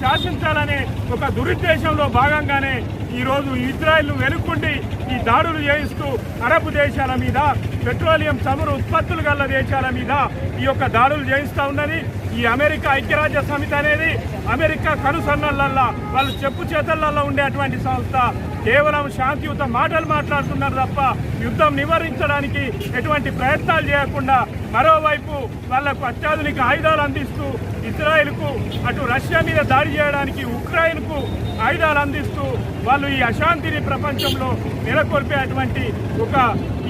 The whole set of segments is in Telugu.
ఒక దురుద్దేశంలో భాగంగానే ఈరోజు ఇజ్రాయెల్ వెనుక్కుండి ఈ దాడులు చేయిస్తూ అరబ్ దేశాల మీద పెట్రోలియం చమురు ఉత్పత్తులు గల దేశాల మీద ఈ యొక్క దాడులు చేయిస్తూ ఉన్నది ఈ అమెరికా ఐక్యరాజ్య సమితి అనేది అమెరికా కనుసన్నలల్లా వాళ్ళు చెప్పు చేతలల్లో ఉండేటువంటి సంస్థ. కేవలం శాంతియుత మాటలు మాట్లాడుతున్నారు తప్ప యుద్ధం నివారించడానికి ఎటువంటి ప్రయత్నాలు చేయకుండా మరోవైపు వాళ్ళకు అత్యాధునిక ఆయుధాలు అందిస్తూ ఇజ్రాయెల్కు అటు రష్యా మీద దాడి చేయడానికి ఉక్రాయిన్కు ఆయుధాలు అందిస్తూ వాళ్ళు ఈ అశాంతిని ప్రపంచంలో నెలకొల్పేటువంటి ఒక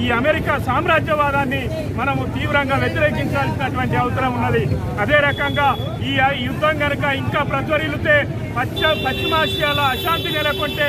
ఈ అమెరికా సామ్రాజ్యవాదాన్ని మనము తీవ్రంగా వ్యతిరేకించాల్సినటువంటి అవసరం ఉన్నది. అదే రకంగా ఈ యుద్ధం కనుక ఇంకా ప్రజ్వరిల్లితే పశ్చ పశ్చిమాసియాలో అశాంతి నెలకొంటే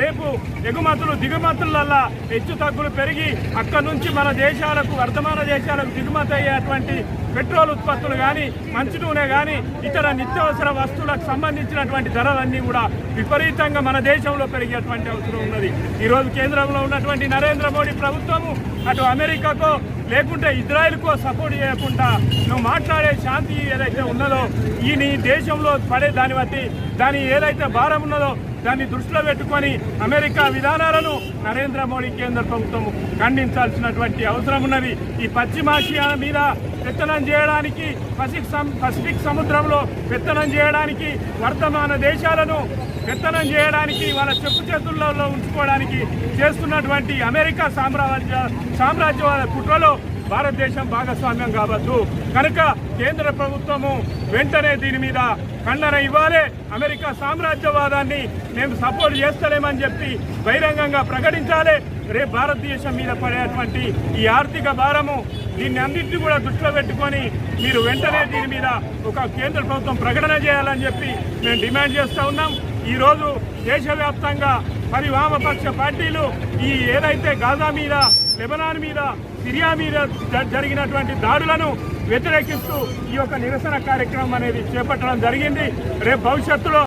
రేపు ఎగుమతులు దిగుమతులల్లా హెచ్చు తగ్గులు పెరిగి అక్కడి నుంచి మన దేశాలకు వర్ధమాన దేశాలకు దిగుమతి అయ్యేటువంటి పెట్రోల్ ఉత్పత్తులు కానీ మంచి నూనె కానీ ఇతర నిత్యావసర వస్తువులకు సంబంధించినటువంటి ధరలన్నీ కూడా విపరీతంగా మన దేశంలో పెరిగేటువంటి అవసరం ఉన్నది. ఈరోజు కేంద్రంలో ఉన్నటువంటి నరేంద్ర మోడీ ప్రభుత్వము అటు అమెరికాకో లేకుంటే ఇజ్రాయెల్కో సపోర్ట్ చేయకుండా నువ్వు మాట్లాడే శాంతి ఏదైతే ఉన్నదో ఈ నీ దేశంలో పడే దాన్ని బట్టి దాని ఏదైతే భారం ఉన్నదో దాన్ని దృష్టిలో పెట్టుకొని అమెరికా విధానాలను నరేంద్ర మోడీ కేంద్ర ప్రభుత్వం ఖండించాల్సినటువంటి అవసరం ఉన్నది. ఈ పశ్చిమాసియా మీద పెత్తనం చేయడానికి పసిఫిక్ పసిఫిక్ సముద్రంలో పెత్తనం చేయడానికి వర్తమాన దేశాలను పెత్తనం చేయడానికి వాళ్ళ చెప్పు చేతుల్లో ఉంచుకోవడానికి చేస్తున్నటువంటి అమెరికా సామ్రాజ్య సామ్రాజ్యవాద కుట్రలో భారతదేశం భాగస్వామ్యం కావద్దు. కనుక కేంద్ర ప్రభుత్వము వెంటనే దీని మీద ఖండన ఇవ్వాలి. అమెరికా సామ్రాజ్యవాదాన్ని మేము సపోర్ట్ చేస్తలేమని చెప్పి బహిరంగంగా ప్రకటించాలి. రేపు భారతదేశం మీద పడేటువంటి ఈ ఆర్థిక భారము దీన్ని అన్నింటినీ కూడా దృష్టిలో పెట్టుకొని మీరు వెంటనే దీని మీద ఒక కేంద్ర ప్రభుత్వం ప్రకటన చేయాలని చెప్పి మేము డిమాండ్ చేస్తూ ఉన్నాం. ఈరోజు దేశవ్యాప్తంగా మరి వామపక్ష పార్టీలు ఈ ఏదైతే గాజా మీద లెబనాన్ మీద సిరియా మీద జ- జరిగినటువంటి దాడులను వ్యతిరేకిస్తూ ఈ యొక్క నిరసన కార్యక్రమం అనేది చేపట్టడం జరిగింది. రేపు భవిష్యత్తులో